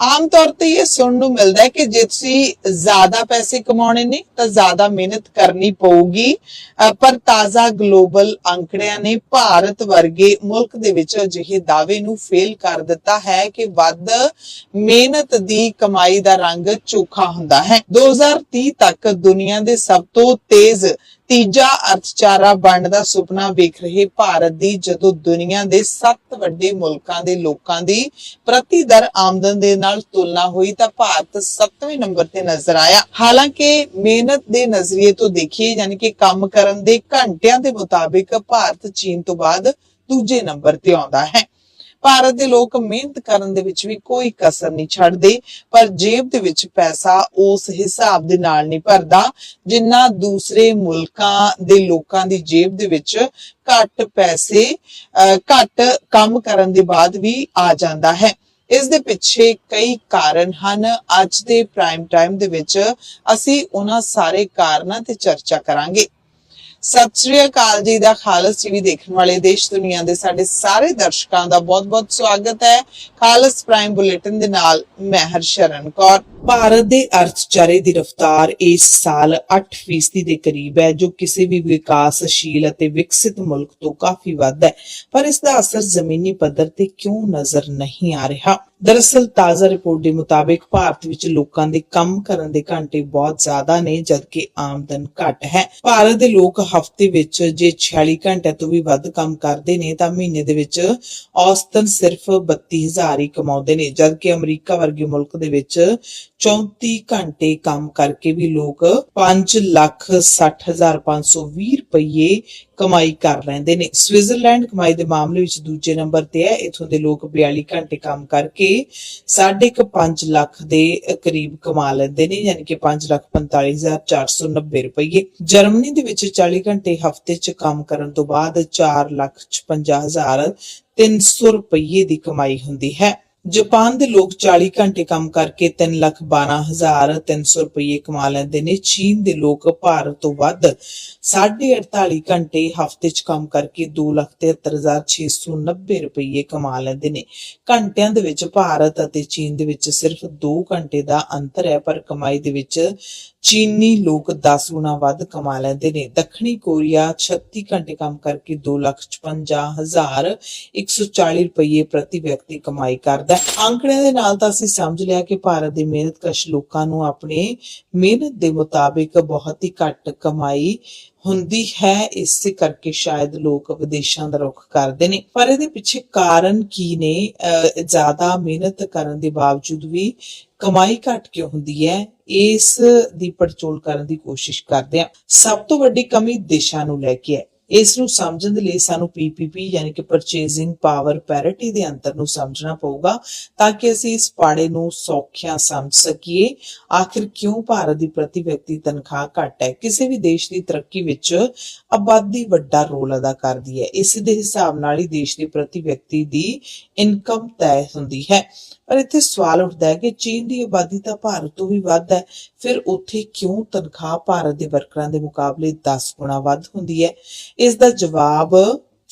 ਆਮ ਤੌਰ ਤੇ ਇਹ ਸੁਣਨ ਨੂੰ ਮਿਲਦਾ ਹੈ ਕਿ ਜੇ ਤੁਸੀਂ ਜ਼ਿਆਦਾ ਪੈਸੇ ਕਮਾਉਣੇ ਨੇ ਤਾਂ ਜ਼ਿਆਦਾ ਮਿਹਨਤ ਕਰਨੀ ਪਊਗੀ। ਪਰ ਤਾਜ਼ਾ ਗਲੋਬਲ ਅੰਕੜਿਆਂ ਨੇ ਭਾਰਤ ਵਰਗੇ ਮੁਲਕ ਦੇ ਵਿੱਚ ਅਜਿਹੇ ਦਾਅਵੇ ਨੂੰ ਫੇਲ ਕਰ ਦਿੱਤਾ ਹੈ ਕਿ ਵੱਧ ਮਿਹਨਤ ਦੀ ਕਮਾਈ ਦਾ ਰੰਗ ਚੋਖਾ ਹੁੰਦਾ ਹੈ। 2030 ਤੱਕ ਦੁਨੀਆ ਦੇ ਸਭ ਤੋਂ ਤੇਜ਼ ਤੀਜਾ ਅਰਥਚਾਰਾ ਬਣਨ ਦਾ ਸੁਪਨਾ ਵੇਖ ਰਹੇ ਭਾਰਤ ਦੀ ਜਦੋਂ ਦੁਨੀਆ ਦੇ 7 ਵੱਡੇ ਮੁਲਕਾਂ ਦੇ ਲੋਕਾਂ ਦੀ ਪ੍ਰਤੀ ਦਰ ਆਮਦਨ ਦੇ ਨਾਲ ਤੁਲਨਾ ਹੋਈ ਤਾਂ ਭਾਰਤ 7ਵੇਂ ਨੰਬਰ ਤੇ ਨਜ਼ਰ ਆਇਆ। ਹਾਲਾਂਕਿ ਮਿਹਨਤ ਦੇ ਨਜ਼ਰੀਏ ਤੋਂ ਦੇਖੀਏ, ਯਾਨੀ ਕਿ ਕੰਮ ਕਰਨ ਦੇ ਘੰਟਿਆਂ ਦੇ ਮੁਤਾਬਿਕ ਭਾਰਤ ਚੀਨ ਤੋਂ ਬਾਅਦ ਦੂਜੇ ਨੰਬਰ ਤੇ ਆਉਂਦਾ ਹੈ। ਭਾਰਤ ਦੇ ਲੋਕ ਮਿਹਨਤ ਕਰਨ ਦੇ ਵਿੱਚ ਵੀ ਕੋਈ ਕਸਰ ਨਹੀਂ ਛੱਡਦੇ, ਪਰ ਜੇਬ ਦੇ ਵਿੱਚ ਪੈਸਾ ਉਸ ਹਿਸਾਬ ਦੇ ਨਾਲ ਨਹੀਂ ਭਰਦਾ, ਜਿੰਨਾ ਦੂਸਰੇ ਮੁਲਕਾਂ ਦੇ ਲੋਕਾਂ ਦੀ ਜੇਬ ਦੇ ਵਿੱਚ ਘੱਟ ਪੈਸੇ ਘੱਟ ਕੰਮ ਕਰਨ ਦੇ ਬਾਅਦ ਵੀ ਆ ਜਾਂਦਾ ਹੈ। ਇਸ ਦੇ ਪਿੱਛੇ ਕਈ ਕਾਰਨ ਹਨ। ਅੱਜ ਦੇ ਪ੍ਰਾਈਮ ਟਾਈਮ ਦੇ ਵਿੱਚ ਅਸੀਂ ਉਹਨਾਂ ਸਾਰੇ ਕਾਰਨਾਂ ਤੇ ਚਰਚਾ ਕਰਾਂਗੇ। ਸਤਿ ਸ੍ਰੀ ਅਕਾਲ ਜੀ ਦਾ ਖਾਲਸ ਟੀਵੀ ਦੇਖਣ ਵਾਲੇ ਦੇਸ਼ ਦੁਨੀਆ ਦੇ ਸਾਡੇ ਸਾਰੇ ਦਰਸ਼ਕਾਂ ਦਾ ਬਹੁਤ-ਬਹੁਤ ਸਵਾਗਤ ਹੈ। ਖਾਲਸ ਪ੍ਰਾਈਮ ਬੁਲੇਟਿਨ ਦੇ ਨਾਲ ਮੈਂ ਹਰਸ਼ਰਨ ਕੌਰ। ਭਾਰਤ ਦੇ ਅਰਥਚਾਰੇ ਦੀ ਰਫ਼ਤਾਰ ਇਸ ਸਾਲ 8% ਦੇ ਕਰੀਬ ਹੈ, ਜੋ ਕਿਸੇ ਵੀ ਵਿਕਾਸਸ਼ੀਲ ਅਤੇ ਵਿਕਸਿਤ ਮੁਲਕ ਤੋਂ ਕਾਫੀ ਵੱਧ ਹੈ। ਪਰ ਇਸ ਦਾ ਅਸਰ ਜ਼ਮੀਨੀ ਪੱਧਰ ਤੇ ਕਿਉਂ ਨਜ਼ਰ ਨਹੀਂ ਆ ਰਿਹਾ? ਦਰਅਸਲ ਤਾਜ਼ਾ ਰਿਪੋਰਟ ਦੇ ਮੁਤਾਬਿਕ ਭਾਰਤ ਵਿੱਚ ਲੋਕਾਂ ਦੇ ਕੰਮ ਕਰਨ ਦੇ ਘੰਟੇ ਬਹੁਤ ਜ਼ਿਆਦਾ ਨੇ, ਜਦਕਿ ਆਮਦਨ ਘੱਟ ਹੈ। ਭਾਰਤ ਦੇ ਲੋਕ ਹਫ਼ਤੇ ਵਿੱਚ ਜੇ 46 ਘੰਟੇ ਤੋਂ ਵੀ ਵੱਧ ਕੰਮ ਕਰਦੇ ਨੇ, ਤਾਂ ਮਹੀਨੇ ਦੇ ਵਿੱਚ ਔਸਤਨ ਸਿਰਫ 32000 ਹੀ ਕਮਾਉਂਦੇ ਨੇ, ਜਦਕਿ ਅਮਰੀਕਾ ਵਰਗੇ ਮੁਲਕ ਦੇ ਵਿੱਚ 34 ਘੰਟੇ ਕੰਮ ਕਰਕੇ ਵੀ ਲੋਕ 560520 ਰੁਪਏ ਕਮਾਈ ਕਰ ਲੈਂਦੇ ਨੇ। ਸਵਿਟਜ਼ਰਲੈਂਡ ਕਮਾਈ ਦੇ ਮਾਮਲੇ ਵਿੱਚ ਦੂਜੇ ਨੰਬਰ ਤੇ ਹੈ। ਇਥੋਂ ਦੇ ਲੋਕ 42 ਘੰਟੇ ਕੰਮ ਕਰਕੇ ਸਾਢੇ ਕੁ 5 ਲੱਖ ਦੇ ਕਰੀਬ ਕਮਾ ਲੈਂਦੇ ਨੇ, ਯਾਨੀ ਕਿ 545490 ਰੁਪਏ ਜਰਮਨੀ ਦੇ ਵਿੱਚ 40 ਘੰਟੇ ਹਫ਼ਤੇ 'ਚ ਕੰਮ ਕਰਨ ਤੋਂ ਬਾਅਦ 455300 ਰੁਪਏ ਦੀ ਕਮਾਈ ਹੁੰਦੀ ਹੈ। ਜਾਪਾਨ ਦੇ ਲੋਕ 40 ਘੰਟੇ ਕੰਮ ਕਰਕੇ 312300 ਰੁਪਏ ਕਮਾ ਲੈਂਦੇ ਨੇ। ਚੀਨ ਦੇ ਲੋਕ ਭਾਰਤ ਤੋਂ ਵੱਧ 48 ਘੰਟੇ ਹਫ਼ਤੇ 'ਚ ਕੰਮ ਕਰਕੇ 273690 ਰੁਪਏ ਕਮਾ ਲੈਂਦੇ ਨੇ। ਘੰਟਿਆਂ ਦੇ ਵਿੱਚ ਭਾਰਤ ਅਤੇ ਚੀਨ ਦੇ ਵਿੱਚ ਸਿਰਫ 2 ਘੰਟੇ ਦਾ ਅੰਤਰ ਹੈ, ਪਰ ਕਮਾਈ ਦੇ ਵਿੱਚ ਚੀਨੀ ਲੋਕ 10 ਗੁਣਾ ਵੱਧ ਕਮਾ ਲੈਂਦੇ ਨੇ। ਦੱਖਣੀ ਕੋਰੀਆ 36 ਘੰਟੇ ਕੰਮ ਕਰਕੇ 255140 ਰੁਪਏ ਪ੍ਰਤੀ ਵਿਅਕਤੀ ਕਮਾਈ ਕਰਦਾ ਅੰਕੜਿਆਂ ਦੇ ਨਾਲ ਤਾਂ ਅਸੀਂ ਸਮਝ ਲਿਆ ਕਿ ਭਾਰਤ ਦੇ ਮਿਹਨਤਕਸ਼ ਲੋਕਾਂ ਨੂੰ ਆਪਣੇ ਮਿਹਨਤ ਦੇ ਮੁਤਾਬਿਕ ਬਹੁਤ ਹੀ ਘੱਟ ਕਮਾਈ ਹੁੰਦੀ ਹੈ, ਇਸੇ ਕਰਕੇ ਸ਼ਾਇਦ ਲੋਕ ਵਿਦੇਸ਼ਾਂ ਦਾ ਰੁਖ ਕਰਦੇ ਨੇ। ਪਰ ਇਹਦੇ ਪਿੱਛੇ ਕਾਰਨ ਕੀ ਨੇ? ਜ਼ਿਆਦਾ ਮਿਹਨਤ ਕਰਨ ਦੇ ਬਾਵਜੂਦ ਵੀ ਕਮਾਈ ਘੱਟ ਕਿਉਂ ਹੁੰਦੀ ਹੈ? ਇਸ ਦੀ ਪੜਚੋਲ ਕਰਨ ਦੀ ਕੋਸ਼ਿਸ਼ ਕਰਦੇ ਹਾਂ। ਸਭ ਤੋਂ ਵੱਡੀ ਕਮੀ ਦੇਸ਼ਾਂ ਨੂੰ ਲੈ ਕੇ ਹੈ। ਇਸ ਨੂੰ ਸਮਝਣ ਦੇ ਲਈ ਸਾਨੂੰ ਪੀਪੀਪੀ ਯਾਨੀ ਕਿ ਪਰਚੇਜ਼ਿੰਗ ਪਾਵਰ ਪੈਰਿਟੀ ਦੇ ਅੰਤਰ ਨੂੰ ਸਮਝਣਾ ਪਊਗਾ, ਤਾਂ ਕਿ ਅਸੀਂ ਇਸ ਪਾੜੇ ਨੂੰ ਸੌਖਿਆਂ ਸਮਝ ਸਕੀਏ। ਆਖਿਰ ਕਿਉਂ ਭਾਰਤ ਦੀ ਪ੍ਰਤੀ ਵਿਅਕਤੀ ਤਨਖਾਹ ਘੱਟ ਹੈ? ਕਿਸੇ ਵੀ ਦੇਸ਼ ਦੀ ਤਰੱਕੀ ਵਿੱਚ ਆਬਾਦੀ ਵੱਡਾ ਰੋਲ ਅਦਾ ਕਰਦੀ ਹੈ। ਇਸ ਦੇ ਹਿਸਾਬ ਨਾਲ ਹੀ ਦੇਸ਼ ਦੀ ਪ੍ਰਤੀ ਵਿਅਕਤੀ ਦੀ ਇਨਕਮ ਤੈਅ ਹੁੰਦੀ ਹੈ। ਪਰ ਇੱਥੇ ਸਵਾਲ ਉੱਠਦਾ ਹੈ ਕਿ ਚੀਨ ਦੀ ਆਬਾਦੀ ਤਾਂ ਭਾਰਤ ਤੋਂ ਵੀ ਵੱਧ ਹੈ। ਫਿਰ ਉੱਥੇ ਕਿਉਂ ਤਨਖਾਹ ਭਾਰਤ ਦੇ ਵਰਕਰਾਂ ਦੇ ਮੁਕਾਬਲੇ 10 ਗੁਣਾ ਵੱਧ ਹੁੰਦੀ ਹੈ? ਇਸ ਦਾ ਜਵਾਬ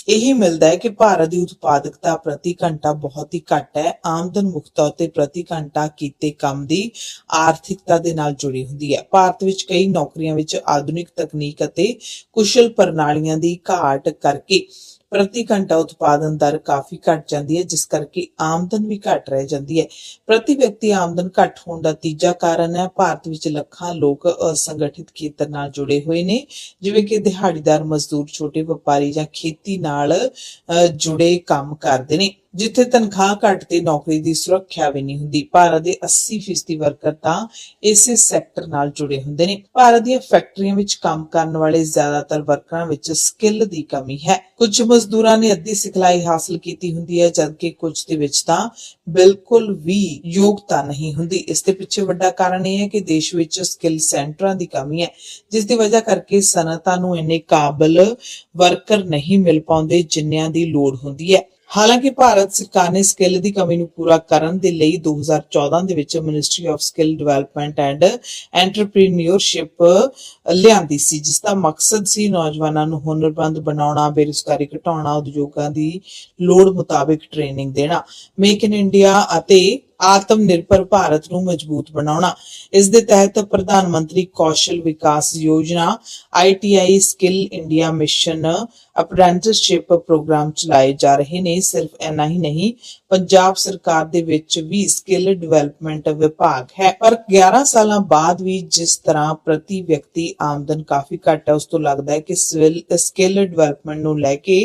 ਇਹੀ ਮਿਲਦਾ ਹੈ ਕਿ ਭਾਰਤ ਦੀ ਉਤਪਾਦਕਤਾ ਪ੍ਰਤੀ ਘੰਟਾ ਬਹੁਤ ਹੀ ਘੱਟ ਹੈ। ਆਮਦਨ ਮੁੱਖ ਤੌਰ ਤੇ ਪ੍ਰਤੀ ਘੰਟਾ ਕੀਤੇ ਕੰਮ ਦੀ ਆਰਥਿਕਤਾ ਦੇ ਨਾਲ ਜੁੜੀ ਹੁੰਦੀ ਹੈ। ਭਾਰਤ ਵਿੱਚ ਕਈ ਨੌਕਰੀਆਂ ਵਿੱਚ ਆਧੁਨਿਕ ਤਕਨੀਕ ਅਤੇ ਕੁਸ਼ਲ ਪ੍ਰਣਾਲੀਆਂ ਦੀ ਘਾਟ ਕਰਕੇ ਪ੍ਰਤੀ ਘੰਟਾ ਉਤਪਾਦਨ ਦਰ ਕਾਫੀ ਘਟ ਜਾਂਦੀ ਹੈ ਜਿਸ ਕਰਕੇ ਆਮਦਨ ਵੀ ਘਟ ਰਹਿ ਜਾਂਦੀ ਹੈ। ਪ੍ਰਤੀ ਵਿਅਕਤੀ ਆਮਦਨ ਘੱਟ ਹੋਣ ਦਾ ਤੀਜਾ ਕਾਰਨ ਹੈ ਭਾਰਤ ਵਿੱਚ ਲੱਖਾਂ ਲੋਕ ਅਸੰਗਠਿਤ ਖੇਤਰ ਨਾਲ ਜੁੜੇ ਹੋਏ ਨੇ ਜਿਵੇਂ ਕਿ ਦਿਹਾੜੀਦਾਰ ਮਜ਼ਦੂਰ ਛੋਟੇ ਵਪਾਰੀ ਜਾਂ ਖੇਤੀ ਨਾਲ ਅਹ, ਜੁੜੇ ਕੰਮ ਕਰਦੇ ਨੇ। ਜਿੱਥੇ ਤਨਖਾਹ ਘੱਟ ਤੇ ਨੌਕਰੀ ਦੀ ਸੁਰੱਖਿਆ ਵੀ ਨਹੀਂ ਹੁੰਦੀ। ਭਾਰਤ ਦੇ 80% ਵਰਕਰ ਤਾਂ ਇਸੇ ਸੈਕਟਰ ਨਾਲ ਜੁੜੇ ਹੁੰਦੇ ਨੇ। ਭਾਰਤ ਦੀਆਂ ਫੈਕਟਰੀਆਂ ਵਿੱਚ ਕੰਮ ਕਰਨ ਵਾਲੇ ਜ਼ਿਆਦਾਤਰ ਵਰਕਰਾਂ ਵਿੱਚ ਸਕਿੱਲ ਦੀ ਕਮੀ ਹੈ। ਕੁਝ ਮਜ਼ਦੂਰਾਂ ਨੇ ਅੱਧੀ ਸਿਖਲਾਈ ਹਾਸਲ ਕੀਤੀ ਹੁੰਦੀ ਹੈ, ਜਦਕਿ ਕੁਝ ਦੇ ਵਿੱਚ ਤਾਂ ਬਿਲਕੁਲ ਵੀ ਯੋਗਤਾ ਨਹੀਂ ਹੁੰਦੀ। ਇਸ ਦੇ ਪਿੱਛੇ ਵੱਡਾ ਕਾਰਨ ਇਹ ਹੈ ਕਿ ਦੇਸ਼ ਵਿੱਚ ਸਕਿੱਲ ਸੈਂਟਰਾਂ ਦੀ ਕਮੀ ਹੈ, ਜਿਸ ਦੀ ਵਜ੍ਹਾ ਕਰਕੇ ਸਨਅਤਾਂ ਨੂੰ ਇੰਨੇ ਕਾਬਲ ਵਰਕਰ ਨਹੀਂ ਮਿਲ ਪਾਉਂਦੇ ਜਿੰਨਿਆਂ ਦੀ ਲੋੜ ਹੁੰਦੀ ਹੈ। ਹਾਲਾਂਕਿ ਭਾਰਤ ਸਰਕਾਰ ਨੇ ਸਕਿੱਲ ਦੀ ਕਮੀ ਨੂੰ ਪੂਰਾ ਕਰਨ ਦੇ ਲਈ 2014 ਦੇ ਵਿੱਚ ministry of skill development and entrepreneurship ਲਿਆਂਦੀ ਸੀ, ਜਿਸ ਦਾ ਮਕਸਦ ਸੀ ਨੌਜਵਾਨਾਂ ਨੂੰ ਹੁਨਰਮੰਦ ਬਣਾਉਣਾ, ਬੇਰੁਜ਼ਗਾਰੀ ਘਟਾਉਣਾ, ਉਦਯੋਗਾਂ ਦੀ ਲੋੜ ਮੁਤਾਬਿਕ ਟ੍ਰੇਨਿੰਗ ਦੇਣਾ ਮੇਕ ਇਨ ਇੰਡੀਆ ਅਤੇ ਆਤਮ ਨਿਰਭਰ ਭਾਰਤ ਨੂੰ ਮਜ਼ਬੂਤ ਬਣਾਉਣਾ। ਇਸ ਦੇ ਤਹਿਤ ਪ੍ਰਧਾਨ Mantri Kaushal Vikas Yojana ITI skill India mission apprenticeship program ਚਲਾਏ ਜਾ ਰਹੇ ਨੇ, ਸਿਰਫ ਇੰਨਾ ਹੀ ਨਹੀਂ, ਪੰਜਾਬ ਸਰਕਾਰ ਦੇ ਵਿੱਚ ਵੀ ਸਕਿੱਲ ਡਿਵੈਲਪਮੈਂਟ ਵਿਭਾਗ ਹੈ। ਪਰ 11 ਸਾਲਾਂ ਬਾਅਦ ਵੀ ਜਿਸ ਤਰ੍ਹਾਂ ਪ੍ਰਤੀ ਵਿਅਕਤੀ ਆਮਦਨ ਕਾਫੀ ਘੱਟ ਹੈ, ਉਸ ਤੋਂ ਲੱਗਦਾ ਹੈ ਕਿ ਸਕਿੱਲ ਡਿਵੈਲਪਮੈਂਟ ਨੂੰ ਲੈ ਕੇ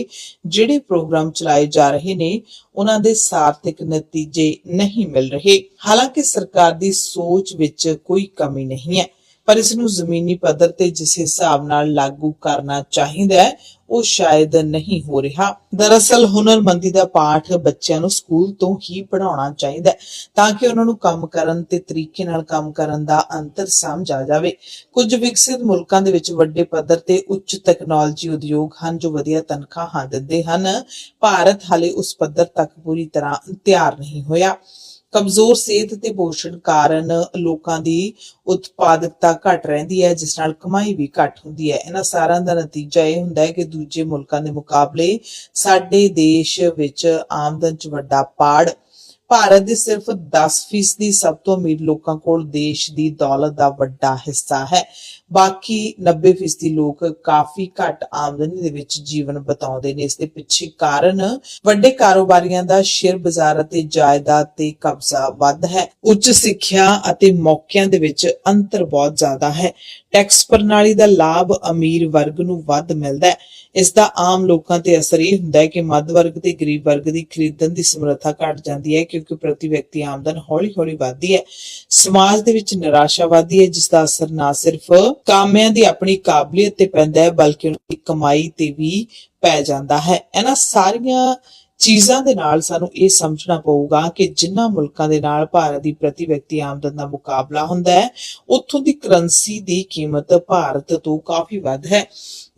ਜਿਹੜੇ ਪ੍ਰੋਗਰਾਮ ਚਲਾਏ ਜਾ ਰਹੇ ਨੇ, ਉਹਨਾਂ ਦੇ ਸਾਰਥਿਕ ਨਤੀਜੇ ਨਹੀਂ ਮਿਲ ਰਹੇ। ਹਾਲਾਂਕਿ ਸਰਕਾਰ ਦੀ ਸੋਚ ਵਿੱਚ ਕੋਈ ਕਮੀ ਨਹੀਂ ਹੈ, ਪਰ ਇਸ ਨੂੰ ਜ਼ਮੀਨੀ ਪੱਧਰ ਤੇ ਜਿਸ ਹਿਸਾਬ ਨਾਲ ਲਾਗੂ ਕਰਨਾ ਚਾਹੀਦਾ ਹੈ ਉਹ ਸ਼ਾਇਦ ਨਹੀਂ ਹੋ ਰਿਹਾ। ਦਰਅਸਲ ਹੁਨਰਮੰਦੀ ਦਾ ਪਾਠ ਬੱਚਿਆਂ ਨੂੰ ਸਕੂਲ ਤੋਂ ਹੀ ਪੜਾਉਣਾ ਚਾਹੀਦਾ ਹੈ, ਤਾਂ ਕਿ ਉਹਨਾਂ ਨੂੰ ਕੰਮ ਕਰਨ ਤੇ ਤਰੀਕੇ ਨਾਲ ਕੰਮ ਕਰਨ ਦਾ ਅੰਤਰ ਸਮਝ ਆ ਜਾਵੇ। ਕੁਝ ਵਿਕਸਿਤ ਮੁਲਕਾਂ ਦੇ ਵਿੱਚ ਵੱਡੇ ਪੱਧਰ ਤੇ ਉੱਚ ਤਕਨਾਲੋਜੀ ਉਦਯੋਗ ਹਨ ਜੋ ਵਧੀਆ ਤਨਖਾਹਾਂ ਦਿੰਦੇ ਹਨ। ਭਾਰਤ ਹਾਲੇ ਉਸ ਪੱਧਰ ਤੱਕ ਪੂਰੀ ਤਰ੍ਹਾਂ ਤਿਆਰ ਨਹੀਂ ਹੋਇਆ। ਕਮਜ਼ੋਰ ਸਿਹਤ ਤੇ ਪੋਸ਼ਣ ਕਾਰਨ ਲੋਕਾਂ ਦੀ ਉਤਪਾਦਕਤਾ ਘਟ ਰਹਿੰਦੀ ਹੈ, ਜਿਸ ਨਾਲ ਕਮਾਈ ਵੀ ਘਟ ਹੁੰਦੀ ਹੈ। ਇਹਨਾਂ ਸਾਰਿਆਂ ਦਾ ਨਤੀਜਾ ਇਹ ਹੁੰਦਾ ਹੈ ਕਿ ਦੂਜੇ ਮੁਲਕਾਂ ਦੇ ਮੁਕਾਬਲੇ ਸਾਡੇ ਦੇਸ਼ ਵਿੱਚ ਆਮਦਨ 'ਚ ਵੱਡਾ ਪਾੜ ਭਾਰਤ ਦੇ ਸਿਰਫ 10% ਸਭ ਤੋਂ ਅਮੀਰ ਲੋਕਾਂ ਕੋਲ ਦੇਸ਼ ਦੀ ਦੌਲਤ ਦਾ ਵੱਡਾ ਹਿੱਸਾ ਹੈ। ਬਾਕੀ 90% ਲੋਕ ਕਾਫੀ ਘੱਟ ਆਮਦਨੀ ਦੇ ਵਿੱਚ ਜੀਵਨ ਬਿਤਾਉਂਦੇ ਨੇ। ਇਸ ਦੇ ਪਿੱਛੇ ਕਾਰਨ ਵੱਡੇ ਕਾਰੋਬਾਰੀਆਂ ਦਾ ਸ਼ੇਅਰ ਬਾਜ਼ਾਰ ਅਤੇ ਜਾਇਦਾਦ ਤੇ ਕਬਜ਼ਾ ਵੱਧ ਹੈ। ਉੱਚ ਸਿੱਖਿਆ ਅਤੇ ਮੌਕਿਆਂ ਦੇ ਵਿੱਚ ਅੰਤਰ ਬਹੁਤ ਜ਼ਿਆਦਾ ਹੈ। ਟੈਕਸ ਪ੍ਰਣਾਲੀ ਦਾ ਲਾਭ ਅਮੀਰ ਵਰਗ ਨੂੰ ਵੱਧ ਮਿਲਦਾ ਹੈ। ਇਸ ਦਾ ਆਮ ਲੋਕਾਂ ਤੇ ਅਸਰ ਇਹ ਹੁੰਦਾ ਹੈ ਕਿ ਮੱਧ ਵਰਗ ਤੇ ਗਰੀਬ ਵਰਗ ਦੀ ਖਰੀਦਣ ਦੀ ਸਮਰੱਥਾ ਘਟ ਜਾਂਦੀ ਹੈ ਕਿ ਕਿਉਂਕਿ ਪ੍ਰਤੀ ਵਿਅਕਤੀ ਆਮਦਨ ਹੌਲੀ-ਹੌਲੀ ਵਧਦੀ ਹੈ। ਸਮਾਜ ਦੇ ਵਿੱਚ ਨਿਰਾਸ਼ਾ ਵਧਦੀ ਹੈ ਜਿਸ ਦਾ ਅਸਰ ਨਾ ਸਿਰਫ ਕਾਮਿਆਂ ਦੀ ਆਪਣੀ ਕਾਬਲੀਅਤ ਤੇ ਪੈਂਦਾ ਹੈ, ਬਲਕਿ ਉਹਨਾਂ ਦੀ ਕਮਾਈ ਤੇ ਵੀ ਪੈ ਜਾਂਦਾ ਹੈ। ਇਹਨਾਂ ਸਾਰੀਆਂ ਚੀਜ਼ਾਂ ਦੇ ਨਾਲ ਸਾਨੂੰ ਇਹ ਸਮਝਣਾ ਪਊਗਾ ਕਿ ਜਿਨ੍ਹਾਂ ਮੁਲਕਾਂ ਦੇ ਨਾਲ ਭਾਰਤ ਦੀ ਪ੍ਰਤੀ ਵਿਅਕਤੀ ਆਮਦਨ ਦਾ ਮੁਕਾਬਲਾ ਹੁੰਦਾ ਹੈ, ਉੱਥੋਂ ਦੀ ਕਰੰਸੀ ਦੀ ਕੀਮਤ ਭਾਰਤ ਤੋਂ ਕਾਫੀ ਵੱਧ ਹੈ।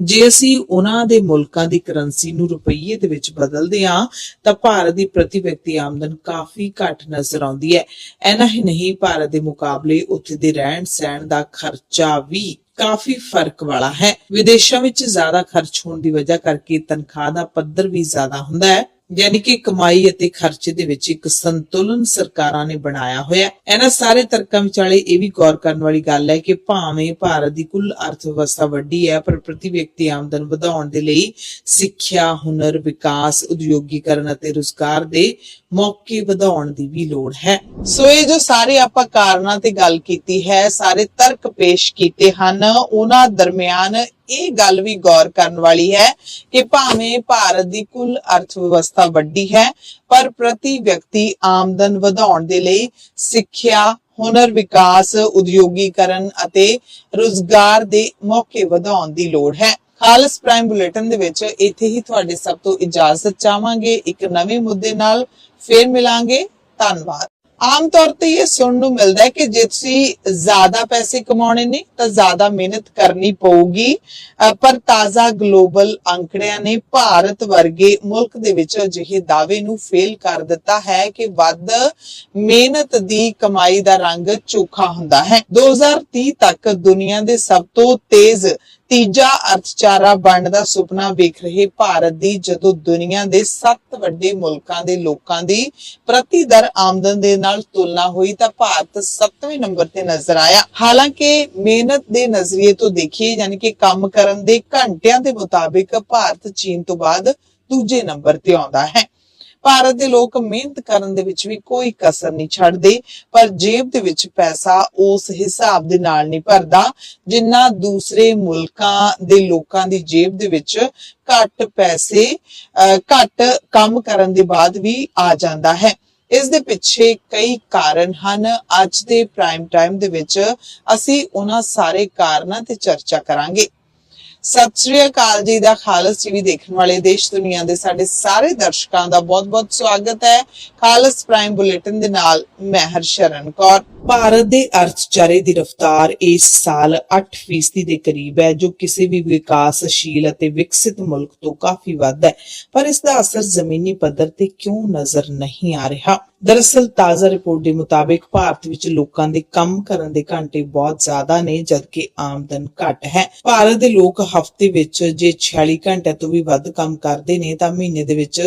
ਜੇ ਅਸੀਂ ਉਹਨਾਂ ਦੇ ਮੁਲਕਾਂ ਦੀ ਕਰੰਸੀ ਨੂੰ ਰੁਪਈਏ ਦੇ ਵਿੱਚ ਬਦਲਦੇ ਹਾਂ, ਤਾਂ ਭਾਰਤ ਦੀ ਪ੍ਰਤੀ ਵਿਅਕਤੀ ਆਮਦਨ ਕਾਫੀ ਘੱਟ ਨਜ਼ਰ ਆਉਂਦੀ ਹੈ। ਐਨਾ ਹੀ ਨਹੀਂ, ਭਾਰਤ ਦੇ ਮੁਕਾਬਲੇ ਉੱਥੇ ਦੇ ਰਹਿਣ ਸਹਿਣ ਦਾ ਖਰਚਾ ਵੀ ਕਾਫੀ ਫ਼ਰਕ ਵਾਲਾ ਹੈ। ਵਿਦੇਸ਼ਾਂ ਵਿੱਚ ਜ਼ਿਆਦਾ ਖਰਚ ਹੋਣ ਦੀ ਵਜ੍ਹਾ ਕਰਕੇ ਤਨਖਾਹ ਦਾ ਪੱਧਰ ਵੀ ਜ਼ਿਆਦਾ ਹੁੰਦਾ ਹੈ। ਯਾਨੀ ਕਿ ਕਮਾਈ ਅਤੇ ਖਰਚੇ ਦੇ ਵਿੱਚ ਇੱਕ ਸੰਤੁਲਨ ਸਰਕਾਰਾਂ ਨੇ ਬਣਾਇਆ ਹੋਇਆ ਇਹਨਾਂ ਸਾਰੇ ਤਰਕਾਂ ਵਿਚਾਲੇ ਇਹ ਵੀ ਗੌਰ ਕਰਨ ਵਾਲੀ ਗੱਲ ਹੈ ਕਿ ਭਾਵੇਂ ਭਾਰਤ ਦੀ ਕੁੱਲ ਅਰਥ ਵਿਵਸਥਾ ਵੱਡੀ ਹੈ, ਪਰ ਪ੍ਰਤੀ ਵਿਅਕਤੀ ਆਮਦਨ ਵਧਾਉਣ ਦੇ ਲਈ ਸਿੱਖਿਆ, ਹੁਨਰ, ਵਿਕਾਸ, ਉਦਯੋਗੀਕਰਨ ਅਤੇ ਰੁਜ਼ਗਾਰ ਦੇ ਮੌਕੇ ਵਧਾਉਣ ਦੀ ਵੀ ਲੋੜ ਹੈ। ਸੋ ਇਹ ਜੋ ਸਾਰੇ ਆਪਾਂ ਕਾਰਨਾਂ ਤੇ ਗੱਲ ਕੀਤੀ ਹੈ, ਸਾਰੇ ਤਰਕ ਪੇਸ਼ ਕੀਤੇ ਹਨ, ਉਹਨਾਂ ਦਰਮਿਆਨ ਇਹ ਗੱਲ ਵੀ ਗੌਰ ਕਰਨ ਵਾਲੀ ਹੈ ਕਿ ਭਾਵੇਂ ਭਾਰਤ ਦੀ ਕੁੱਲ ਅਰਥ ਵਿਵਸਥਾ ਵੱਡੀ ਹੈ, ਪਰ ਪ੍ਰਤੀ ਵਿਅਕਤੀ ਆਮਦਨ ਵਧਾਉਣ ਦੇ ਲਈ ਸਿੱਖਿਆ, ਹੁਨਰ ਵਿਕਾਸ, ਉਦਯੋਗੀਕਰਨ ਅਤੇ ਰੁਜ਼ਗਾਰ ਦੇ ਮੌਕੇ ਵਧਾਉਣ ਦੀ ਲੋੜ ਹੈ। ਖਾਲਸ ਪ੍ਰਾਈਮ ਬੁਲੇਟਿਨ ਦੇ ਵਿੱਚ ਇੱਥੇ ਹੀ ਤੁਹਾਡੇ ਸਭ ਤੋਂ ਇਜਾਜ਼ਤ ਚਾਹਾਂਗੇ। ਇੱਕ ਨਵੇਂ ਮੁੱਦੇ ਨਾਲ ਫੇਰ ਮਿਲਾਂਗੇ। ਧੰਨਵਾਦ। ਆਮ ਤੌਰ ਤੇ ਇਹ ਸੁਣਨ ਨੂੰ ਮਿਲਦਾ ਹੈ ਕਿ ਜੇ ਤੁਸੀਂ ਜ਼ਿਆਦਾ ਪੈਸੇ ਕਮਾਉਣੇ ਨੇ, ਤਾਂ ਜ਼ਿਆਦਾ ਮਿਹਨਤ ਕਰਨੀ ਪਊਗੀ। ਪਰ ਤਾਜ਼ਾ ਗਲੋਬਲ ਅੰਕੜਿਆਂ ਨੇ ਭਾਰਤ ਵਰਗੇ ਮੁਲਕ ਦੇ ਵਿੱਚ ਅਜਿਹੇ ਦਾਅਵੇ ਨੂੰ ਫੇਲ ਕਰ ਦਿੱਤਾ ਹੈ ਕਿ ਵੱਧ ਮਿਹਨਤ ਦੀ ਕਮਾਈ ਦਾ ਰੰਗ ਚੋਖਾ ਹੁੰਦਾ ਹੈ। 2030 ਤੱਕ ਦੁਨੀਆ ਦੇ ਸਭ ਤੋਂ ਤੇਜ਼ ਤੀਜਾ ਅਰਥਚਾਰਾ ਬਣਨ ਦਾ ਸੁਪਨਾ ਵੇਖ ਰਹੇ ਭਾਰਤ ਦੀ ਜਦੋਂ ਦੁਨੀਆ ਦੇ 7 ਵੱਡੇ ਮੁਲਕਾਂ ਦੇ ਲੋਕਾਂ ਦੀ ਪ੍ਰਤੀ ਦਰ ਆਮਦਨ ਦੇ ਨਾਲ ਤੁਲਨਾ ਹੋਈ ਤਾਂ ਭਾਰਤ 7ਵੇਂ ਨੰਬਰ ਤੇ ਨਜ਼ਰ ਆਇਆ। ਹਾਲਾਂਕਿ ਮਿਹਨਤ ਦੇ ਨਜ਼ਰੀਏ ਤੋਂ ਦੇਖੀਏ, ਯਾਨੀ ਕਿ ਕੰਮ ਕਰਨ ਦੇ ਘੰਟਿਆਂ ਦੇ ਮੁਤਾਬਿਕ ਭਾਰਤ ਚੀਨ ਤੋਂ ਬਾਅਦ ਦੂਜੇ ਨੰਬਰ ਤੇ ਆਉਂਦਾ ਹੈ। ਭਾਰਤ ਦੇ ਲੋਕ ਮਿਹਨਤ ਕਰਨ ਦੇ ਵਿੱਚ ਵੀ ਕੋਈ ਕਸਰ ਨਹੀਂ ਛੱਡਦੇ, ਪਰ ਜੇਬ ਦੇ ਵਿੱਚ ਪੈਸਾ ਉਸ ਹਿਸਾਬ ਦੇ ਨਾਲ ਨਹੀਂ ਭਰਦਾ, ਜਿੰਨਾ ਦੂਸਰੇ ਮੁਲਕਾਂ ਦੇ ਲੋਕਾਂ ਦੀ ਜੇਬ ਦੇ ਵਿੱਚ ਘੱਟ ਪੈਸੇ ਘੱਟ ਕੰਮ ਕਰਨ ਦੇ ਬਾਅਦ ਵੀ ਆ ਜਾਂਦਾ ਹੈ। ਇਸ ਦੇ ਪਿੱਛੇ ਕਈ ਕਾਰਨ ਹਨ। ਅੱਜ ਦੇ ਪ੍ਰਾਈਮ ਟਾਈਮ ਦੇ ਵਿੱਚ ਅਸੀਂ ਉਹਨਾਂ ਸਾਰੇ ਕਾਰਨਾਂ ਤੇ ਚਰਚਾ ਕਰਾਂਗੇ। ਸਤਿ ਸ੍ਰੀ ਅਕਾਲ ਜੀ ਦਾ ਖਾਲਸ ਟੀਵੀ ਦੇਖਣ ਵਾਲੇ ਦੇਸ਼ ਦੁਨੀਆ ਦੇ ਸਾਡੇ ਸਾਰੇ ਦਰਸ਼ਕਾਂ ਦਾ ਬਹੁਤ-ਬਹੁਤ ਸਵਾਗਤ ਹੈ। ਖਾਲਸ ਪ੍ਰਾਈਮ ਬੁਲੇਟਿਨ ਦੇ ਨਾਲ ਮੈਂ ਹਰਸ਼ਰਨ ਕੌਰ। ਭਾਰਤ ਦੇ ਅਰਥਚਾਰੇ ਦੀ ਰਫ਼ਤਾਰ ਇਸ ਸਾਲ 8% ਦੇ ਕਰੀਬ ਹੈ, ਜੋ ਕਿਸੇ ਵੀ ਵਿਕਾਸਸ਼ੀਲ ਅਤੇ ਵਿਕਸਿਤ ਮੁਲਕ ਤੋਂ ਕਾਫੀ ਵੱਧ ਹੈ। ਪਰ ਇਸ ਦਾ ਅਸਰ ਜ਼ਮੀਨੀ ਪੱਧਰ ਤੇ ਕਿਉਂ ਨਜ਼ਰ ਨਹੀਂ ਆ ਰਿਹਾ? ਦਰਅਸਲ ਤਾਜ਼ਾ ਰਿਪੋਰਟ ਦੇ ਮੁਤਾਬਿਕ ਭਾਰਤ ਵਿੱਚ ਲੋਕਾਂ ਦੇ ਕੰਮ ਕਰਨ ਦੇ ਘੰਟੇ ਬਹੁਤ ਜ਼ਿਆਦਾ ਨੇ, ਜਦਕਿ ਆਮਦਨ ਘੱਟ ਹੈ। ਭਾਰਤ ਦੇ ਲੋਕ ਹਫ਼ਤੇ ਵਿੱਚ ਜੇ 46 ਘੰਟੇ ਤੋਂ ਵੀ ਵੱਧ ਕੰਮ ਕਰਦੇ ਨੇ, ਤਾਂ ਮਹੀਨੇ ਦੇ ਵਿੱਚ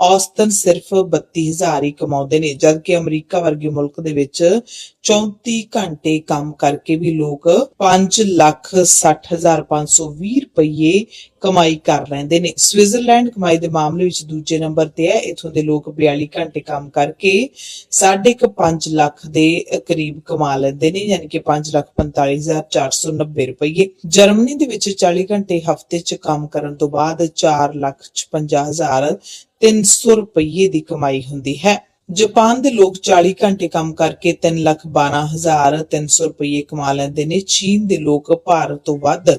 ਔਸਤਨ ਸਿਰਫ 32000 ਹੀ ਕਮਾਉਂਦੇ ਨੇ, ਜਦਕਿ ਅਮਰੀਕਾ ਵਰਗੇ ਮੁਲਕ ਦੇ ਵਿੱਚ 34 ਘੰਟੇ ਕੰਮ ਕਰਕੇ ਵੀ ਲੋਕ 560520 ਰੁਪਏ ਕਮਾਈ ਕਰ ਲੈਂਦੇ ਨੇ। ਸਵਿਟਜ਼ਰਲੈਂਡ ਕਮਾਈ ਦੇ ਮਾਮਲੇ ਵਿੱਚ ਦੂਜੇ ਨੰਬਰ ਤੇ ਹੈ। ਇਥੋਂ ਦੇ ਲੋਕ 42 ਘੰਟੇ ਕੰਮ ਕਰਕੇ ਸਾਢੇ ਕੁ 5 ਲੱਖ ਦੇ ਕਰੀਬ ਕਮਾ ਲੈਂਦੇ ਨੇ, ਯਾਨੀ ਕਿ 545490 ਰੁਪਏ ਜਰਮਨੀ ਦੇ ਵਿੱਚ 40 ਘੰਟੇ ਹਫ਼ਤੇ 'ਚ ਕੰਮ ਕਰਨ ਤੋਂ ਬਾਅਦ 4 ਲੱਖ 55300 ਰੁਪਏ ਦੀ ਕਮਾਈ ਹੁੰਦੀ ਹੈ। ਜਾਪਾਨ ਦੇ ਲੋਕ 40 ਘੰਟੇ ਕੰਮ ਕਰਕੇ 312300 ਰੁਪਏ ਕਮਾ ਲੈਂਦੇ ਨੇ। ਚੀਨ ਦੇ ਲੋਕ ਭਾਰਤ ਤੋਂ ਵੱਧ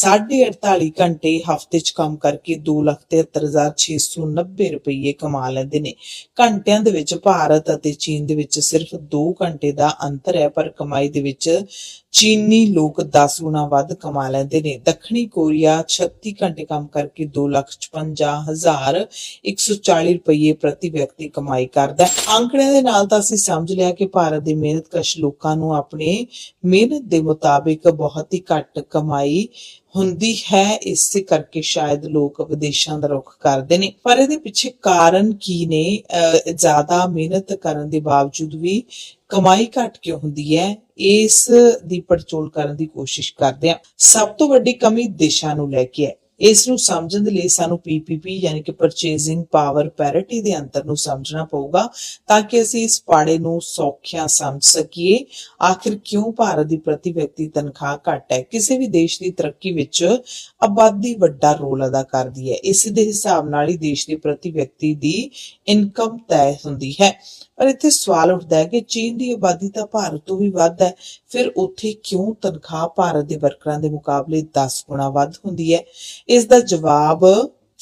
48 ਘੰਟੇ ਹਫ਼ਤੇ 'ਚ ਕੰਮ ਕਰਕੇ 273690 ਰੁਪਏ ਕਮਾ ਲੈਂਦੇ ਨੇ। ਘੰਟਿਆਂ ਦੇ ਵਿੱਚ ਭਾਰਤ ਅਤੇ ਚੀਨ ਦੇ ਵਿੱਚ ਸਿਰਫ 2 ਘੰਟੇ ਦਾ ਅੰਤਰ ਹੈ, ਪਰ ਕਮਾਈ ਦੇ ਵਿੱਚ ਚੀਨੀ ਲੋਕ 10 ਗੁਣਾ ਵੱਧ ਕਮਾ ਲੈਂਦੇ ਨੇ। ਦੱਖਣੀ ਕੋਰੀਆ 36 ਘੰਟੇ ਕੰਮ ਕਰਕੇ 255140 ਰੁਪਏ ਪ੍ਰਤੀ ਵਿਅਕਤੀ ਕਮਾਈ ਕਰਦਾ ਹੈ ਅੰਕੜਿਆਂ ਦੇ ਨਾਲ ਤਾਂ ਅਸੀਂ ਸਮਝ ਲਿਆ ਕਿ ਭਾਰਤ ਦੇ ਮਿਹਨਤਕਸ਼ ਲੋਕਾਂ ਨੂੰ ਆਪਣੇ ਮਿਹਨਤ ਦੇ ਮੁਤਾਬਿਕ ਬਹੁਤ ਹੀ ਘੱਟ ਕਮਾਈ ਹੁੰਦੀ ਹੈ, ਇਸੇ ਕਰਕੇ ਸ਼ਾਇਦ ਲੋਕ ਵਿਦੇਸ਼ਾਂ ਦਾ ਰੁਖ ਕਰਦੇ ਨੇ। ਪਰ ਇਹਦੇ ਪਿੱਛੇ ਕਾਰਨ ਕੀ ਨੇ? ਜ਼ਿਆਦਾ ਮਿਹਨਤ ਕਰਨ ਦੇ ਬਾਵਜੂਦ ਵੀ ਕਮਾਈ ਘੱਟ ਕਿਉਂ ਹੁੰਦੀ ਹੈ? ਇਸ ਦੀ ਪੜਚੋਲ ਕਰਨ ਦੀ ਕੋਸ਼ਿਸ਼ ਕਰਦੇ ਹਾਂ। ਸਭ ਤੋਂ ਵੱਡੀ ਕਮੀ ਦੇਸ਼ਾਂ ਨੂੰ ਲੈ ਕੇ ਹੈ। ਇਸ ਨੂੰ ਸਮਝਣ ਦੇ ਲਈ ਸਾਨੂੰ ਪੀਪੀਪੀ ਯਾਨੀ ਕਿ ਪਰਚੇਜ਼ਿੰਗ ਪਾਵਰ ਪੈਰਿਟੀ ਦੇ ਅੰਤਰ ਨੂੰ ਸਮਝਣਾ ਪਊਗਾ, ਤਾਂ ਕਿ ਅਸੀਂ ਇਸ ਪਾੜੇ ਨੂੰ ਸੌਖਿਆਂ ਸਮਝ ਸਕੀਏ। ਆਖਿਰ ਕਿਉਂ ਭਾਰਤ ਦੀ ਪ੍ਰਤੀ ਵਿਅਕਤੀ ਤਨਖਾਹ ਘੱਟ ਹੈ? ਕਿਸੇ ਵੀ ਦੇਸ਼ ਦੀ ਤਰੱਕੀ ਵਿੱਚ ਆਬਾਦੀ ਵੱਡਾ ਰੋਲ ਅਦਾ ਕਰਦੀ ਹੈ। ਇਸ ਦੇ ਹਿਸਾਬ ਨਾਲ ਹੀ ਦੇਸ਼ ਦੀ ਪ੍ਰਤੀ ਵਿਅਕਤੀ ਦੀ ਇਨਕਮ ਤੈਅ ਹੁੰਦੀ ਹੈ। ਪਰ ਇੱਥੇ ਸਵਾਲ ਉੱਠਦਾ ਹੈ ਕਿ ਚੀਨ ਦੀ ਆਬਾਦੀ ਤਾਂ ਭਾਰਤ ਤੋਂ ਵੀ ਵੱਧ ਹੈ। ਫਿਰ ਉੱਥੇ ਕਿਉਂ ਤਨਖਾਹ ਭਾਰਤ ਦੇ ਵਰਕਰਾਂ ਦੇ ਮੁਕਾਬਲੇ 10 ਗੁਣਾ ਵੱਧ ਹੁੰਦੀ ਹੈ? ਇਸ ਦਾ ਜਵਾਬ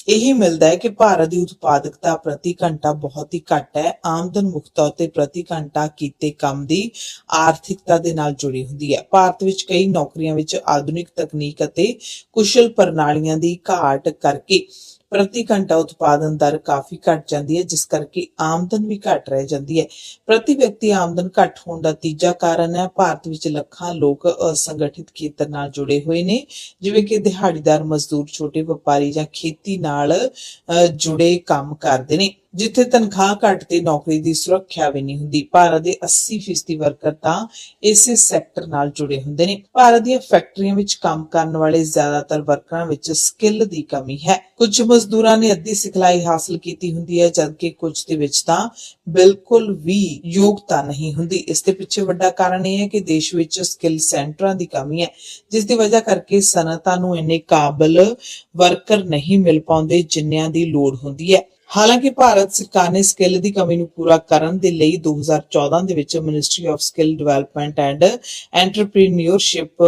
ਇਹੀ ਮਿਲਦਾ ਹੈ ਕਿ ਭਾਰਤ ਦੀ ਉਤਪਾਦਕਤਾ ਪ੍ਰਤੀ ਘੰਟਾ ਬਹੁਤ ਹੀ ਘੱਟ ਹੈ। ਆਮਦਨ ਮੁੱਖ ਤੌਰ ਤੇ ਪ੍ਰਤੀ ਘੰਟਾ ਕੀਤੇ ਕੰਮ ਦੀ ਆਰਥਿਕਤਾ ਦੇ ਨਾਲ ਜੁੜੀ ਹੁੰਦੀ ਹੈ। ਭਾਰਤ ਵਿੱਚ ਕਈ ਨੌਕਰੀਆਂ ਵਿੱਚ ਆਧੁਨਿਕ ਤਕਨੀਕ ਅਤੇ ਕੁਸ਼ਲ ਪ੍ਰਣਾਲੀਆਂ ਦੀ ਘਾਟ ਕਰਕੇ ਪ੍ਰਤੀ ਘੰਟਾ ਉਤਪਾਦਨ ਦਰ ਕਾਫੀ ਘਟ ਜਾਂਦੀ ਹੈ ਜਿਸ ਕਰਕੇ ਆਮਦਨ ਵੀ ਘਟ ਰਹਿ ਜਾਂਦੀ ਹੈ। ਪ੍ਰਤੀ ਵਿਅਕਤੀ ਆਮਦਨ ਘਟ ਹੋਣ ਦਾ ਤੀਜਾ ਕਾਰਨ ਹੈ ਭਾਰਤ ਵਿੱਚ ਲੱਖਾਂ ਲੋਕ ਅਸੰਗਠਿਤ ਖੇਤਰ ਨਾਲ ਜੁੜੇ ਹੋਏ ਨੇ ਜਿਵੇਂ ਕਿ ਦਿਹਾੜੀਦਾਰ ਮਜ਼ਦੂਰ ਛੋਟੇ ਵਪਾਰੀ ਜਾਂ ਖੇਤੀ ਨਾਲ ਅਹ, ਜੁੜੇ ਕੰਮ ਕਰਦੇ ਨੇ। ਜਿੱਥੇ ਤਨਖਾਹ ਘੱਟ ਤੇ ਨੌਕਰੀ ਦੀ ਸੁਰੱਖਿਆ ਵੀ ਨਹੀਂ ਹੁੰਦੀ। ਭਾਰਤ ਦੇ 80% ਵਰਕਰ ਤਾਂ ਇਸੇ ਸੈਕਟਰ ਨਾਲ ਜੁੜੇ ਹੁੰਦੇ ਨੇ। ਭਾਰਤ ਦੀਆਂ ਫੈਕਟਰੀਆਂ ਵਿੱਚ ਕੰਮ ਕਰਨ ਵਾਲੇ ਜ਼ਿਆਦਾਤਰ ਵਰਕਰਾਂ ਵਿੱਚ ਸਕਿੱਲ ਦੀ ਕਮੀ ਹੈ। ਕੁਝ ਮਜ਼ਦੂਰਾਂ ਨੇ ਅੱਧੀ ਸਿਖਲਾਈ ਹਾਸਲ ਕੀਤੀ ਹੁੰਦੀ ਹੈ, ਜਦਕਿ ਕੁਝ ਦੇ ਵਿੱਚ ਤਾਂ ਬਿਲਕੁਲ ਵੀ ਯੋਗਤਾ ਨਹੀਂ ਹੁੰਦੀ। ਇਸ ਦੇ ਪਿੱਛੇ ਵੱਡਾ ਕਾਰਨ ਇਹ ਹੈ ਕਿ ਦੇਸ਼ ਵਿੱਚ ਸਕਿੱਲ ਸੈਂਟਰਾਂ ਦੀ ਕਮੀ ਹੈ, ਜਿਸ ਦੀ ਵਜ੍ਹਾ ਕਰਕੇ ਸਨਅਤਾਂ ਨੂੰ ਇੰਨੇ ਕਾਬਲ ਵਰਕਰ ਨਹੀਂ ਮਿਲ ਪਾਉਂਦੇ ਜਿੰਨਿਆਂ ਦੀ ਲੋੜ ਹੁੰਦੀ ਹੈ। ਹਾਲਾਂਕਿ ਭਾਰਤ ਸਰਕਾਰ ਨੇ ਸਕਿੱਲ ਦੀ ਕਮੀ ਨੂੰ ਪੂਰਾ ਕਰਨ ਦੇ ਲਈ 2014 ਦੇ ਵਿੱਚ ministry of skill development and entrepreneurship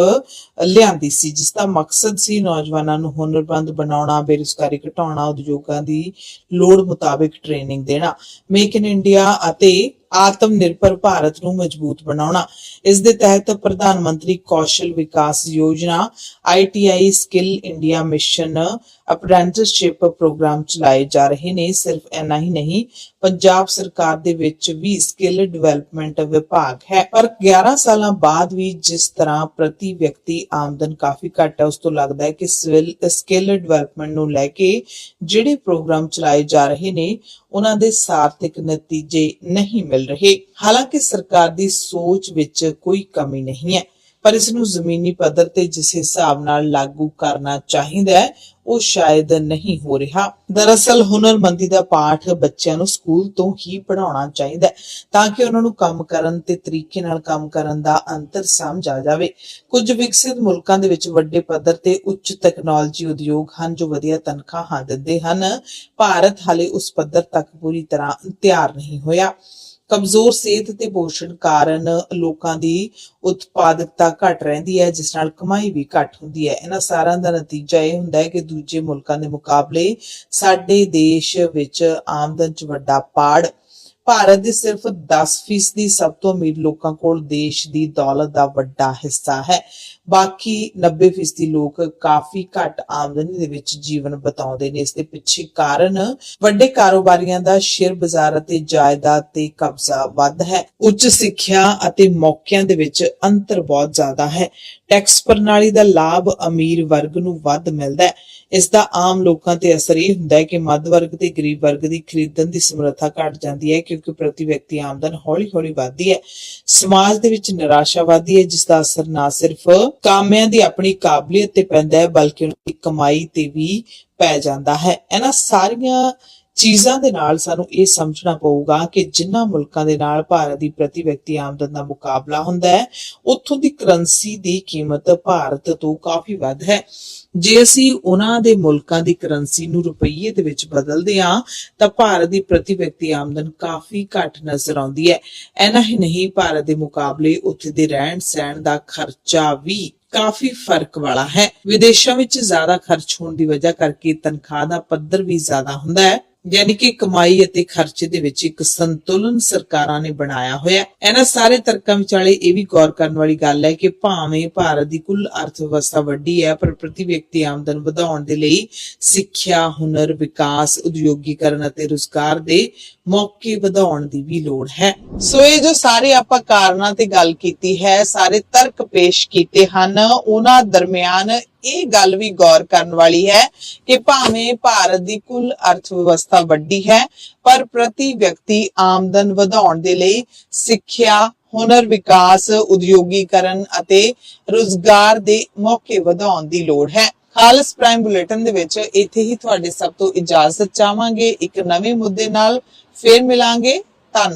ਲਿਆਂਦੀ ਸੀ, ਜਿਸ ਦਾ ਮਕਸਦ ਸੀ ਨੌਜਵਾਨਾਂ ਨੂੰ ਹੁਨਰਬੰਦ ਬਣਾਉਣਾ, ਬੇਰੁਜ਼ਗਾਰੀ ਘਟਾਉਣਾ, ਉਦਯੋਗਾਂ ਦੀ ਲੋੜ ਮੁਤਾਬਿਕ ਟ੍ਰੇਨਿੰਗ ਦੇਣਾ। ਮੇਕ ਇਨ ਇੰਡੀਆ ਅਤੇ ਆਤਮ ਨਿਰਭਰ ਭਾਰਤ ਨੂੰ ਮਜ਼ਬੂਤ ਬਣਾਉਣਾ। ਇਸ ਦੇ ਤਹਿਤ ਪ੍ਰਧਾਨ Mantri Kaushal Vikas Yojana ITI skill India mission, apprenticeship program ਚਲਾਏ ਜਾ ਰਹੇ ਨੇ। ਸਿਰਫ ਇੰਨਾ ਹੀ ਨਹੀਂ ਪੰਜਾਬ ਸਰਕਾਰ ਦੇ ਵਿੱਚ ਵੀ ਸਕਿੱਲ ਡਿਵੈਲਪਮੈਂਟ ਵਿਭਾਗ ਹੈ। ਪਰ 11 ਸਾਲਾਂ ਬਾਅਦ ਵੀ ਜਿਸ ਤਰ੍ਹਾਂ ਪ੍ਰਤੀ ਵਿਅਕਤੀ ਆਮਦਨ ਕਾਫੀ ਘੱਟ ਹੈ, ਉਸ ਤੋਂ ਲੱਗਦਾ ਹੈ ਕਿ ਸਕਿੱਲ ਡਿਵੈਲਪਮੈਂਟ ਨੂੰ ਲੈ ਕੇ ਜਿਹੜੇ ਪ੍ਰੋਗਰਾਮ ਚਲਾਏ ਜਾ ਰਹੇ ਨੇ, ਉਹਨਾਂ ਦੇ ਸਾਰਥਿਕ ਨਤੀਜੇ ਨਹੀਂ ਮਿਲ ਰਹੇ। ਹਾਲਾਂਕਿ ਸਰਕਾਰ ਦੀ ਸੋਚ ਵਿੱਚ ਕੋਈ ਕਮੀ ਨਹੀਂ ਹੈ, ਪਰ ਇਸ ਨੂੰ ਜ਼ਮੀਨੀ ਪੱਧਰ ਤੇ ਜਿਸ ਹਿਸਾਬ ਨਾਲ ਲਾਗੂ ਕਰਨਾ ਚਾਹੀਦਾ ਹੈ ਉਹ ਸ਼ਾਇਦ ਨਹੀਂ ਹੋ ਰਿਹਾ। ਦਰਅਸਲ ਹੁਨਰਮੰਦੀ ਦਾ ਪਾਠ ਬੱਚਿਆਂ ਨੂੰ ਸਕੂਲ ਤੋਂ ਹੀ ਪੜਾਉਣਾ ਚਾਹੀਦਾ ਹੈ, ਤਾਂ ਕਿ ਉਹਨਾਂ ਨੂੰ ਕੰਮ ਕਰਨ ਤੇ ਤਰੀਕੇ ਨਾਲ ਕੰਮ ਕਰਨ ਦਾ ਅੰਤਰ ਸਮਝ ਆ ਜਾਵੇ। ਕੁਝ ਵਿਕਸਿਤ ਮੁਲਕਾਂ ਦੇ ਵਿੱਚ ਵੱਡੇ ਪੱਧਰ ਤੇ ਉੱਚ ਤਕਨਾਲੋਜੀ ਉਦਯੋਗ ਹਨ ਜੋ ਵਧੀਆ ਤਨਖਾਹਾਂ ਦਿੰਦੇ ਹਨ। ਭਾਰਤ ਹਾਲੇ ਉਸ ਪੱਧਰ ਤੱਕ ਪੂਰੀ ਤਰ੍ਹਾਂ ਤਿਆਰ ਨਹੀਂ ਹੋਇਆ। ਕਮਜ਼ੋਰ ਸਿਹਤ ਤੇ ਪੋਸ਼ਣ ਕਾਰਨ ਲੋਕਾਂ ਦੀ ਉਤਪਾਦਕਤਾ ਘਟ ਰਹਿੰਦੀ ਹੈ, ਜਿਸ ਨਾਲ ਕਮਾਈ ਵੀ ਘਟ ਹੁੰਦੀ ਹੈ। ਇਹਨਾਂ ਸਾਰਿਆਂ ਦਾ ਨਤੀਜਾ ਇਹ ਹੁੰਦਾ ਹੈ ਕਿ ਦੂਜੇ ਮੁਲਕਾਂ ਦੇ ਮੁਕਾਬਲੇ ਸਾਡੇ ਦੇਸ਼ ਵਿੱਚ ਆਮਦਨ 'ਚ ਵੱਡਾ ਪਾੜ, ਭਾਰਤ ਦੇ ਸਿਰਫ 10% ਦੀ ਸਭ ਤੋਂ ਅਮੀਰ ਲੋਕਾਂ ਕੋਲ ਦੇਸ਼ ਦੀ ਦੌਲਤ ਦਾ ਵੱਡਾ ਹਿੱਸਾ ਹੈ। ਬਾਕੀ 90% ਲੋਕ ਕਾਫੀ ਘੱਟ ਆਮਦਨੀ ਦੇ ਵਿੱਚ ਜੀਵਨ ਬਿਤਾਉਂਦੇ ਨੇ। ਇਸ ਦੇ ਪਿੱਛੇ ਕਾਰਨ ਵੱਡੇ ਕਾਰੋਬਾਰੀਆਂ ਦਾ ਸ਼ੇਅਰ ਬਾਜ਼ਾਰ ਅਤੇ ਜਾਇਦਾਦ ਤੇ ਕਬਜ਼ਾ ਵੱਧ ਹੈ। ਉੱਚ ਸਿੱਖਿਆ ਅਤੇ ਮੌਕਿਆਂ ਦੇ ਵਿੱਚ ਅੰਤਰ ਬਹੁਤ ਜ਼ਿਆਦਾ ਹੈ। ਟੈਕਸ ਪ੍ਰਣਾਲੀ ਦਾ ਲਾਭ ਅਮੀਰ ਵਰਗ ਨੂੰ ਵੱਧ ਮਿਲਦਾ ਹੈ। ਇਸ ਦਾ ਆਮ ਲੋਕਾਂ ਤੇ ਅਸਰ ਇਹ ਹੁੰਦਾ ਹੈ ਕਿ ਮੱਧ ਵਰਗ ਤੇ ਗਰੀਬ ਵਰਗ ਦੀ ਖਰੀਦਣ ਦੀ ਸਮਰੱਥਾ ਘਟ ਜਾਂਦੀ ਹੈ ਕਿਉਂਕਿ ਪ੍ਰਤੀ ਵਿਅਕਤੀ ਆਮਦਨ ਹੌਲੀ-ਹੌਲੀ ਵਧਦੀ ਹੈ। ਸਮਾਜ ਦੇ ਵਿੱਚ ਨਿਰਾਸ਼ਾ ਵਧਦੀ ਹੈ, ਜਿਸ ਦਾ ਅਸਰ ਨਾ ਸਿਰਫ ਕਾਮਿਆਂ ਦੀ ਆਪਣੀ ਕਾਬਲੀਅਤ ਤੇ ਪੈਂਦਾ ਹੈ, ਬਲਕਿ ਉਹਨਾਂ ਦੀ ਕਮਾਈ ਤੇ ਵੀ ਪੈ ਜਾਂਦਾ ਹੈ। ਇਹਨਾਂ ਸਾਰੀਆਂ ਚੀਜ਼ਾਂ ਦੇ ਨਾਲ ਸਾਨੂੰ ਇਹ ਸਮਝਣਾ ਪਊਗਾ ਕਿ ਜਿਨ੍ਹਾਂ ਮੁਲਕਾਂ ਦੇ ਨਾਲ ਭਾਰਤ ਦੀ ਪ੍ਰਤੀ ਵਿਅਕਤੀ ਆਮਦਨ ਦਾ ਮੁਕਾਬਲਾ ਹੁੰਦਾ ਹੈ, ਉੱਥੋਂ ਦੀ ਕਰੰਸੀ ਦੀ ਕੀਮਤ ਭਾਰਤ ਤੋਂ ਕਾਫੀ ਵੱਧ ਹੈ। ਜੇ ਅਸੀਂ ਉਹਨਾਂ ਦੇ ਮੁਲਕਾਂ ਦੀ ਕਰੰਸੀ ਨੂੰ ਰੁਪਈਏ ਦੇ ਵਿੱਚ ਬਦਲਦੇ ਹਾਂ, ਤਾਂ ਭਾਰਤ ਦੀ ਪ੍ਰਤੀ ਵਿਅਕਤੀ ਆਮਦਨ ਕਾਫੀ ਘੱਟ ਨਜ਼ਰ ਆਉਂਦੀ ਹੈ। ਐਨਾ ਹੀ ਨਹੀਂ, ਭਾਰਤ ਦੇ ਮੁਕਾਬਲੇ ਉੱਥੇ ਦੇ ਰਹਿਣ ਸਹਿਣ ਦਾ ਖਰਚਾ ਵੀ ਕਾਫੀ ਫ਼ਰਕ ਵਾਲਾ ਹੈ। ਵਿਦੇਸ਼ਾਂ ਵਿੱਚ ਜ਼ਿਆਦਾ ਖਰਚ ਹੋਣ ਦੀ ਵਜ੍ਹਾ ਕਰਕੇ ਤਨਖਾਹ ਦਾ ਪੱਧਰ ਵੀ ਜ਼ਿਆਦਾ ਹੁੰਦਾ ਹੈ। ਯਾਨੀ ਕਿ ਕਮਾਈ ਅਤੇ ਖਰਚੇ ਦੇ ਵਿੱਚ ਇੱਕ ਸੰਤੁਲਨ ਸਰਕਾਰਾਂ ਨੇ ਬਣਾਇਆ ਹੋਇਆ ਇਹਨਾਂ ਸਾਰੇ ਤਰਕਾਂ ਵਿਚਾਲੇ ਇਹ ਵੀ ਗੌਰ ਕਰਨ ਵਾਲੀ ਗੱਲ ਹੈ ਕਿ ਭਾਵੇਂ ਭਾਰਤ ਦੀ ਕੁੱਲ ਅਰਥ ਵਿਵਸਥਾ ਵੱਡੀ ਹੈ, ਪਰ ਪ੍ਰਤੀ ਵਿਅਕਤੀ ਆਮਦਨ ਵਧਾਉਣ ਦੇ ਲਈ ਸਿੱਖਿਆ, ਹੁਨਰ, ਵਿਕਾਸ, ਉਦਯੋਗੀਕਰਨ ਅਤੇ ਰੁਜ਼ਗਾਰ ਦੇ ਮੌਕੇ ਵਧਾਉਣ ਦੀ ਵੀ ਲੋੜ ਹੈ। ਸੋ ਇਹ ਜੋ ਸਾਰੇ ਆਪਾਂ ਕਾਰਨਾਂ ਤੇ ਗੱਲ ਕੀਤੀ ਹੈ, ਸਾਰੇ ਤਰਕ ਪੇਸ਼ ਕੀਤੇ ਹਨ, ਉਹਨਾਂ ਦਰਮਿਆਨ ਇਹ ਗੱਲ ਵੀ ਗੌਰ ਕਰਨ ਵਾਲੀ ਹੈ ਕਿ ਭਾਵੇਂ ਭਾਰਤ ਦੀ ਕੁੱਲ ਅਰਥ ਵਿਵਸਥਾ ਵੱਡੀ ਹੈ, ਪਰ ਪ੍ਰਤੀ ਵਿਅਕਤੀ ਆਮਦਨ ਵਧਾਉਣ ਦੇ ਲਈ ਸਿੱਖਿਆ, ਹੁਨਰ ਵਿਕਾਸ, ਉਦਯੋਗੀਕਰਨ ਅਤੇ ਰੁਜ਼ਗਾਰ ਦੇ ਮੌਕੇ ਵਧਾਉਣ ਦੀ ਲੋੜ ਹੈ। ਖਾਲਸ ਪ੍ਰਾਈਮ ਬੁਲੇਟਿਨ ਦੇ ਵਿੱਚ ਇੱਥੇ ਹੀ ਤੁਹਾਡੇ ਸਭ ਤੋਂ ਇਜਾਜ਼ਤ ਚਾਹਾਂਗੇ। ਇੱਕ ਨਵੇਂ ਮੁੱਦੇ ਨਾਲ ਫੇਰ ਮਿਲਾਂਗੇ। ਧੰਨਵਾਦ।